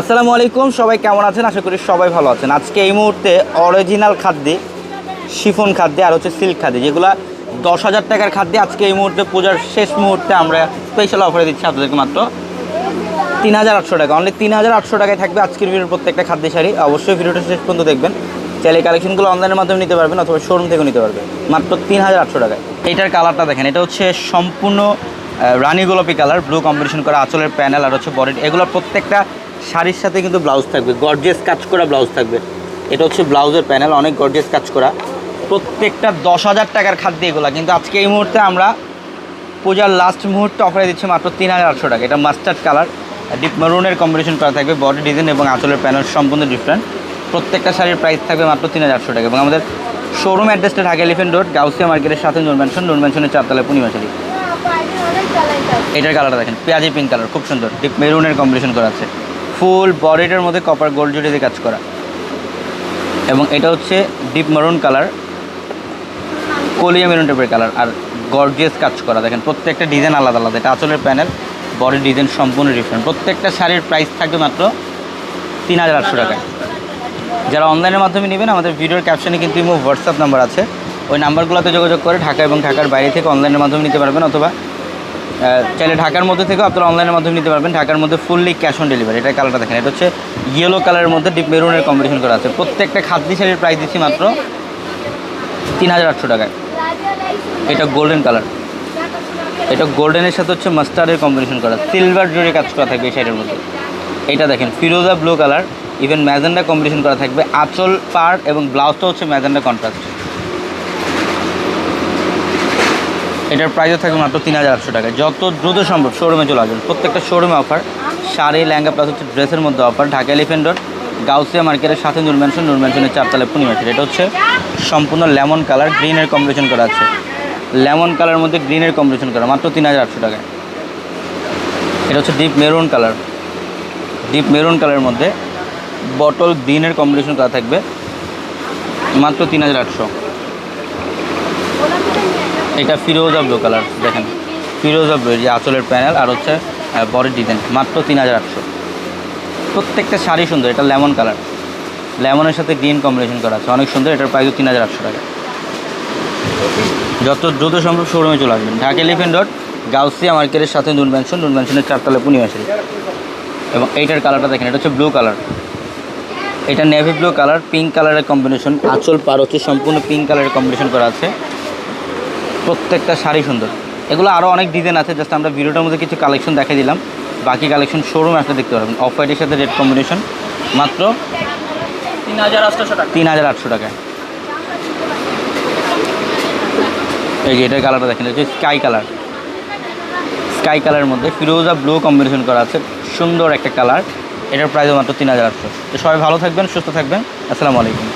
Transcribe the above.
আসসালামু আলাইকুম, সবাই কেমন আছেন? আশা করি সবাই ভালো আছেন। আজকে এই মুহূর্তে অরিজিনাল খাদ্যে শিফন খাদ্যে আর হচ্ছে সিল্ক খাদ্যে, যেগুলো দশ হাজার টাকার খাদ্যে আজকে এই মুহূর্তে পূজার শেষ মুহূর্তে আমরা স্পেশাল অফারে দিচ্ছি আপনাদেরকে মাত্র তিন হাজার আটশো টাকা। অনলি তিন হাজার আটশো টাকায় থাকবে আজকের ভিডিওর প্রত্যেকটা খাদ্য শাড়ি। অবশ্যই ভিডিওটা শেষ পর্যন্ত দেখবেন। চাইলে কালেকশনগুলো অনলাইনের মাধ্যমে নিতে পারবেন অথবা শোরুম থেকেও নিতে পারবেন। মাত্র তিন হাজার আটশো টাকায়। এইটার কালারটা দেখেন, এটা হচ্ছে সম্পূর্ণ রানী গোলাপি কালার ব্লু কম্বিনেশন করা আঁচলের প্যানেল আর হচ্ছে বডির এগুলো প্রত্যেকটা শাড়ির সাথে কিন্তু ব্লাউজ থাকবে গর্জিয়াস কাজ করা ব্লাউজ থাকবে। এটা হচ্ছে ব্লাউজের প্যানেল অনেক গর্জিয়াস কাজ করা। প্রত্যেকটা দশ হাজার টাকার খাদ্য এগুলো কিন্তু আজকে এই মুহূর্তে আমরা পূজার লাস্ট মুহূর্তে অফারে দিচ্ছি মাত্র তিন হাজার আটশো টাকা। এটা মাস্টার্ড কালার ডিপ মেরুনের কম্বিনেশন করা থাকবে বডি ডিজাইন এবং আঁচলের প্যানেল সম্পূর্ণ ডিফারেন্ট প্রত্যেকটা শাড়ির প্রাইস থাকবে মাত্র তিন হাজার আটশো টাকা এবং আমাদের শোরুম অ্যাড্রেসটা ঢাকা এলিফেন্ট রোড গাউসিয়া মার্কেটের সাথে নূর ম্যানশন নূর ম্যানশনের চারতলায় পূর্ণিমা শাড়ি। এটার কালারটা দেখেন পেঁয়াজি পিঙ্ক কালার খুব সুন্দর। ডিপ মেরুনের কম্বিনেশন করা আছে। ফুল বডিটার মধ্যে কপার গোল্ড জুড়ে দিয়ে কাজ করা। এবং এটা হচ্ছে ডিপ মেরুন কালার কলিয়া মেরুন টাইপের কালার আর গর্জিয়াস কাজ করা। দেখেন, প্রত্যেকটা ডিজাইন আলাদা আলাদা। এটা আঁচলের প্যানেল বডি ডিজাইন সম্পূর্ণ ডিফারেন্ট প্রত্যেকটা শাড়ির প্রাইস থাকবে মাত্র তিন হাজার আটশো টাকায় যারা অনলাইনের মাধ্যমে নেবেন, আমাদের ভিডিওর ক্যাপশনে কিন্তু ইমো হোয়াটসঅ্যাপ নাম্বার আছে। ওই নাম্বারগুলোতে যোগাযোগ করে ঢাকা এবং ঢাকার বাইরে থেকে অনলাইনের মাধ্যমে নিতে পারবেন, অথবা চাইলে ঢাকার মধ্যে থেকেও আপনারা অনলাইনের মাধ্যমে নিতে পারবেন। ঢাকার মধ্যে ফুললি ক্যাশ অন ডেলিভারি এটা কালারটা দেখেন, এটা হচ্ছে ইয়েলো কালারের মধ্যে ডিপ মেরুনের কম্বিনেশন করা আছে। প্রত্যেকটা খাদ্য শাড়ির প্রাইস দিচ্ছি মাত্র তিন হাজার আটশো টাকায়। এটা গোল্ডেন কালার এটা গোল্ডেনের সাথে হচ্ছে মাস্টার্ডের কম্বিনেশন করা। সিলভার জুড়ে কাজ করা থাকবে এই শাড়ির মধ্যে। এটা দেখেন, ফিরোজা blue colour even magenta combination করা থাকবে। আঁচল পার্ট এবং ব্লাউজটা হচ্ছে ম্যাজেন্ডা কন্ট্রাস্ট এটার প্রাইসও থাকবে মাত্র তিন হাজার আটশো টাকা। যত দ্রুত সম্ভব শোরুমে চলে আসবেন। প্রত্যেকটা শোরুমে অফার শাড়ি, লেহেঙ্গা প্লাস হচ্ছে ড্রেসের মধ্যে অফার ঢাকা এলিফেন্ট গাউসিয়া মার্কেটের সাথে নূর ম্যানশন নূর ম্যানশনের চারতলায় পূর্ণিমা এটা হচ্ছে সম্পূর্ণ লেমন কালার গ্রিনের কম্বিনেশন করা আছে। লেমন কালার মধ্যে গ্রিনের কম্বিনেশন করা। মাত্র তিন হাজার আটশো টাকায়। এটা হচ্ছে deep maroon colour deep maroon কালারের মধ্যে বটল গ্রিনের কম্বিনেশন করা থাকবে। মাত্র তিন হাজার আটশো। এটা ফিরোজা ব্লু কালার, দেখেন। ফিরোজা ব্লু যে আঁচলের প্যানেল আর হচ্ছে বডির ডিজাইন মাত্র তিন হাজার আটশো। প্রত্যেকটা শাড়ি সুন্দর, এটা লেমন কালার। লেমনের সাথে গ্রিন কম্বিনেশন করা আছে, অনেক সুন্দর, এটার প্রাইসও তিন হাজার আটশো টাকা। যত দ্রুত সম্ভব শোরুমে চলে আসবেন। ঢাকা এলিফেন্ট রোড গাউসিয়া মার্কেটের সাথে নুন ম্যানশন নুন ম্যানশনের চারতলা শাড়ি এবং এইটার কালারটা দেখেন, এটা হচ্ছে ব্লু কালার এটা নেভি ব্লু কালার পিঙ্ক কালারের কম্বিনেশন আঁচল পার হচ্ছে সম্পূর্ণ পিঙ্ক কালারের কম্বিনেশন করা আছে। প্রত্যেকটা শাড়ি সুন্দর। এগুলো আরও অনেক ডিজাইন আছে জাস্ট আমরা ভিডিওটার মধ্যে কিছু কালেকশন দেখাই দিলাম। বাকি কালেকশন শোরুম আসলে দেখতে পারবেন। অফ হোয়াইটের সাথে রেড কম্বিনেশন মাত্র তিন হাজার আটশো টাকা। তিন হাজার আটশো টাকায়। এই যে এটার কালারটা দেখেন হচ্ছে স্কাই কালার স্কাই কালারের মধ্যে ফিরোজা ব্লু কম্বিনেশন করা আছে। সুন্দর একটা কালার এটার প্রাইস মাত্র তিন হাজার আটশো। তো সবাই ভালো থাকবেন সুস্থ থাকবেন। আসসালামু আলাইকুম।